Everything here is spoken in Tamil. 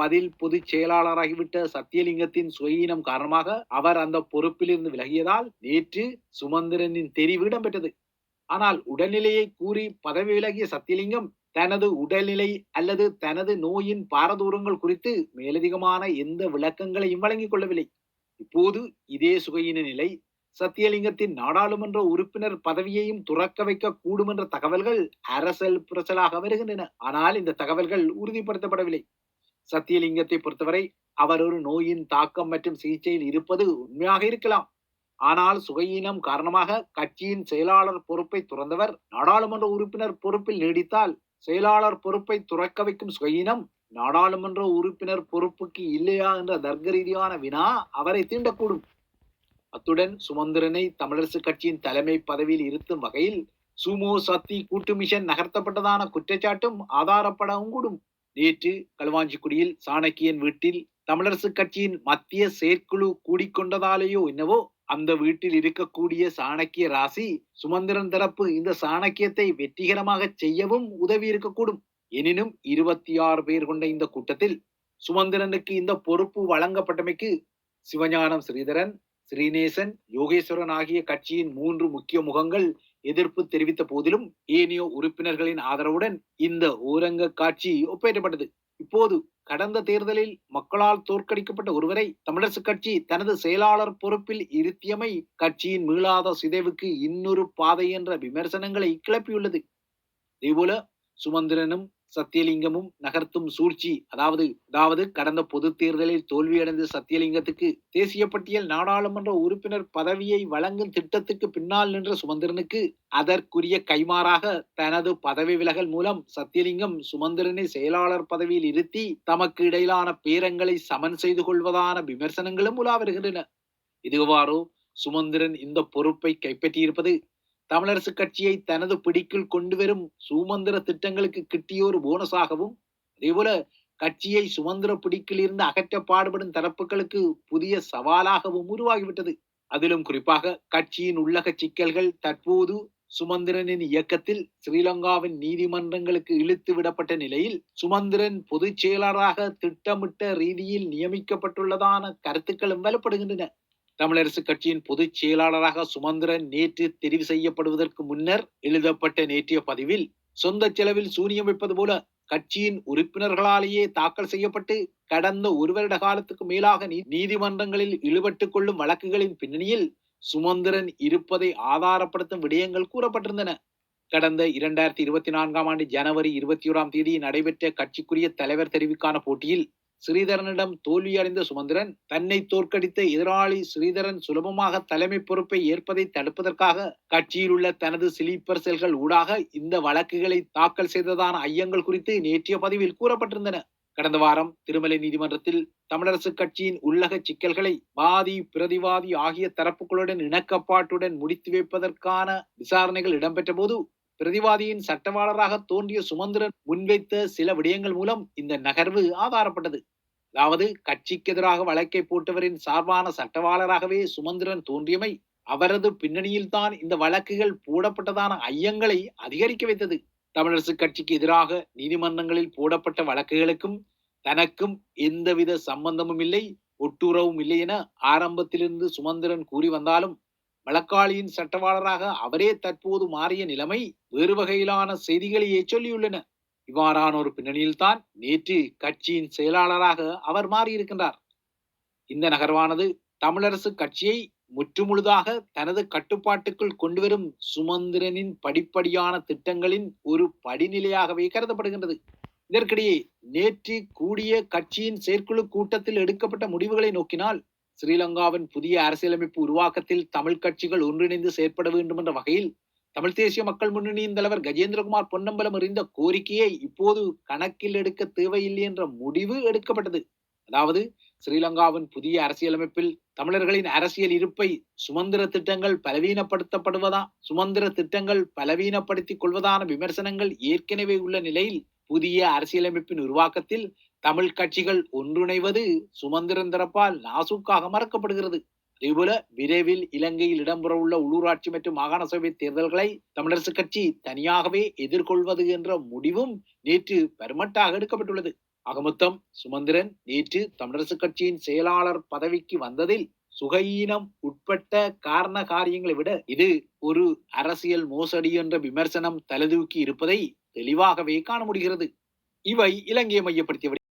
பதில் பொதுச் செயலாளராகிவிட்ட சத்தியலிங்கத்தின் சுயீனம் காரணமாக அவர் அந்த பொறுப்பிலிருந்து விலகியதால் நேற்று சுமந்திரனின் தெரிவு இடம்பெற்றது. ஆனால் உடல்நிலையை கூறி பதவி விலகிய சத்தியலிங்கம் தனது உடல்நிலை அல்லது தனது நோயின் பாரதூரங்கள் குறித்து மேலதிகமான எந்த விளக்கங்களையும் வழங்கிக் கொள்ளவில்லை. இப்போது இதே சுகையின நிலை சத்தியலிங்கத்தின் நாடாளுமன்ற உறுப்பினர் பதவியையும் துறக்க வைக்க கூடும் என்ற தகவல்கள் அரசல் புரசலாக வருகின்றன. ஆனால் இந்த தகவல்கள் உறுதிப்படுத்தப்படவில்லை. சத்தியலிங்கத்தை பொறுத்தவரை அவர் ஒரு நோயின் தாக்கம் மற்றும் சிகிச்சையில் இருப்பது உண்மையாக இருக்கலாம். ஆனால் சுகையீனம் காரணமாக கட்சியின் செயலாளர் பொறுப்பை துறந்தவர் நாடாளுமன்ற உறுப்பினர் பொறுப்பில் நீடித்தால் செயலாளர் பொறுப்பை துறக்க வைக்கும் சுகையினம் நாடாளுமன்ற உறுப்பினர் பொறுப்புக்கு இல்லையா என்ற தர்க்க ரீதியான வினா அவரை தீண்டக்கூடும். அத்துடன் சுமந்திரனை தமிழரசு கட்சியின் தலைமை பதவியில் இருத்தும் வகையில் சுமோ சத்தி கூட்டு மிஷன் நகர்த்தப்பட்டதான குற்றச்சாட்டும் ஆதாரப்படவும் கூடும். நேற்று களுவாஞ்சிக்குடியில் சாணக்கியன் வீட்டில் தமிழரசு கட்சியின் மத்திய செயற்குழு கூடிக்கொண்டதாலேயோ என்னவோ அந்த வீட்டில் இருக்கக்கூடிய சாணக்கிய ராசி சுமந்திரன் தரப்பு இந்த சாணக்கியத்தை வெற்றிகரமாக செய்யவும் உதவி இருக்கக்கூடும். எனினும் இருபத்தி ஆறு பேர் கொண்ட இந்த கூட்டத்தில் சுமந்திரனுக்கு இந்த பொறுப்பு வழங்கப்பட்டமைக்கு சிவஞானம் ஸ்ரீதரன் ஸ்ரீநேசன் யோகேஸ்வரன் ஆகிய கட்சியின் மூன்று முக்கிய முகங்கள் எதிர்ப்பு தெரிவித்த போதிலும் ஏனியோ உறுப்பினர்களின் ஆதரவுடன் இந்த ஊரங்க காட்சி ஒப்பேற்றப்பட்டது. இப்போது கடந்த தேர்தலில் மக்களால் தோற்கடிக்கப்பட்ட ஒருவரை தமிழரசு கட்சி தனது செயலாளர் பொறுப்பில் இருத்தியமை கட்சியின் மீளாத சிதைவுக்கு இன்னொரு பாதை என்ற விமர்சனங்களை கிளப்பியுள்ளது. இதேபோல சுமந்திரனும் சத்தியலிங்கமும் நகர்த்தும் சூழ்ச்சி. அதாவது அதாவது கடந்த பொது தேர்தலில் தோல்வியடைந்த சத்தியலிங்கத்துக்கு தேசிய பட்டியல் நாடாளுமன்ற உறுப்பினர் பதவியை வழங்கும் திட்டத்துக்கு பின்னால் நின்ற சுமந்திரனுக்கு அதற்குரிய கைமாறாக தனது பதவி விலகல் மூலம் சத்தியலிங்கம் சுமந்திரனை செயலாளர் பதவியில் இருத்தி தமக்கு இடையிலான பேரங்களை சமன் செய்து கொள்வதான விமர்சனங்களும் உலா வருகின்றன இதுவாறோ சுமந்திரன் இந்த பொறுப்பை கைப்பற்றியிருப்பது தமிழரசு கட்சியை தனது பிடிக்குள் கொண்டு வரும் சுமந்திர திட்டங்களுக்கு கிட்டிய ஒரு போனஸாகவும் அதேபோல கட்சியை சுமந்திர பிடிக்கில் இருந்து அகற்ற பாடுபடும் தரப்புகளுக்கு புதிய சவாலாகவும் உருவாகிவிட்டது. அதிலும் குறிப்பாக கட்சியின் உள்ளக சிக்கல்கள் தற்போது சுமந்திரனின் இயக்கத்தில் ஸ்ரீலங்காவின் நீதிமன்றங்களுக்கு இழுத்து விடப்பட்ட நிலையில் சுமந்திரன் பொதுச் செயலராக திட்டமிட்ட ரீதியில் நியமிக்கப்பட்டுள்ளதான கருத்துக்களும் வலுப்படுகின்றன. தமிழரசு கட்சியின் பொதுச் செயலாளராக சுமந்திரன் நேற்று தெரிவு செய்யப்படுவதற்கு முன்னர் எழுதப்பட்ட நேற்றைய பதிவில் சொந்த செலவில் சூனியம் வைப்பது போல கட்சியின் உறுப்பினர்களாலேயே தாக்கல் செய்யப்பட்டு கடந்த ஒரு வருட காலத்துக்கு மேலாக நீதிமன்றங்களில் இழுபட்டுக் கொள்ளும் வழக்குகளின் பின்னணியில் சுமந்திரன் இருப்பதை ஆதாரப்படுத்தும் விடயங்கள் கூறப்பட்டிருந்தன. கடந்த இரண்டாயிரத்தி இருபத்தி நான்காம் ஆண்டு ஜனவரி இருபத்தி ஓராம் தேதி நடைபெற்ற கட்சிக்குரிய தலைவர் தெரிவுக்கான போட்டியில் ஸ்ரீதரனிடம் தோல்வியடைந்த சுமந்திரன் தன்னை தோற்கடித்த எதிராளி ஸ்ரீதரன் சுலபமாக தலைமை பொறுப்பை ஏற்பதை தடுப்பதற்காக கட்சியில் உள்ள தனது சிலீப்பர் செல்கள் ஊடாக இந்த வழக்குகளை தாக்கல் செய்ததான ஐயங்கள் குறித்து நேற்றைய பதிவில் கூறப்பட்டிருந்தன. கடந்த வாரம் திருமலை நீதிமன்றத்தில் தமிழரசு கட்சியின் உள்ளக சிக்கல்களை வாதி பிரதிவாதி ஆகிய தரப்புகளுடன் இணக்கப்பாட்டுடன் முடித்து வைப்பதற்கான விசாரணைகள் இடம்பெற்ற போது பிரதிவாதியின் சட்டவாளராக தோன்றிய சுமந்திரன் முன்வைத்த சில விடயங்கள் மூலம் இந்த நகர்வு ஆதாரப்பட்டது. அதாவது கட்சிக்கு எதிராக வழக்கை போட்டவரின் சார்பான சட்டவாளராகவே சுமந்திரன் தோன்றியமை அவரது பின்னணியில் தான் இந்த வழக்குகள் போடப்பட்டதான ஐயங்களை அதிகரிக்க வைத்தது. தமிழரசு கட்சிக்கு எதிராக நீதிமன்றங்களில் போடப்பட்ட வழக்குகளுக்கும் தனக்கும் எந்தவித சம்பந்தமும் இல்லை ஒட்டுறவும் இல்லை என ஆரம்பத்திலிருந்து சுமந்திரன் கூறி வந்தாலும் வழக்காளியின் சட்டவாளராக அவரே தற்போது மாறிய நிலைமை வேறு வகையிலான செய்திகளையே சொல்லியுள்ளன. இவ்வாறான ஒரு பின்னணியில்தான் நேற்று கட்சியின் செயலாளராக அவர் மாறியிருக்கின்றார். இந்த நகர்வானது தமிழரசு கட்சியை முற்றுமுழுதாக தனது கட்டுப்பாட்டுக்குள் கொண்டுவரும் சுமந்திரனின் படிப்படியான திட்டங்களின் ஒரு படிநிலையாகவே கருதப்படுகின்றது. இதற்கிடையே நேற்று கூடிய கட்சியின் செயற்குழு கூட்டத்தில் எடுக்கப்பட்ட முடிவுகளை நோக்கினால் ஸ்ரீலங்காவின் புதிய அரசியலமைப்பு உருவாக்கத்தில் தமிழ் கட்சிகள் ஒன்றிணைந்து செயற்பட வேண்டும் என்ற வகையில் தமிழ் தேசிய மக்கள் முன்னணியின் தலைவர் கஜேந்திரகுமார் பொன்னம்பலம் அறிந்த கோரிக்கையை இப்போது கணக்கில் எடுக்க தேவையில்லை என்ற முடிவு எடுக்கப்பட்டது. அதாவது ஸ்ரீலங்காவின் புதிய அரசியலமைப்பில் தமிழர்களின் அரசியல் இருப்பை சுமந்திர திட்டங்கள் பலவீனப்படுத்தப்படுவதா சுமந்திர திட்டங்கள் பலவீனப்படுத்திக் கொள்வதான விமர்சனங்கள் ஏற்கனவே உள்ள நிலையில் புதிய அரசியலமைப்பின் உருவாக்கத்தில் தமிழ் கட்சிகள் ஒன்றிணைவது சுமந்திரன் திறப்பால் நாசுக்காக மறக்கப்படுகிறது. அதேபோல விரைவில் இலங்கையில் இடம்பெறவுள்ள உள்ளூராட்சி மற்றும் மாகாண சபை தேர்தல்களை தமிழரசு கட்சி தனியாகவே எதிர்கொள்வது என்ற முடிவும் நேற்று பெருமட்டாக எடுக்கப்பட்டுள்ளது. அகமொத்தம் சுமந்திரன் நேற்று தமிழரசுக் கட்சியின் செயலாளர் பதவிக்கு வந்ததில் சுகையீனம் உட்பட்ட காரண காரியங்களை விட இது ஒரு அரசியல் மோசடி என்ற விமர்சனம் தலதூக்கி இருப்பதை தெளிவாகவே காண முடிகிறது. இவை இலங்கையை மையப்படுத்திய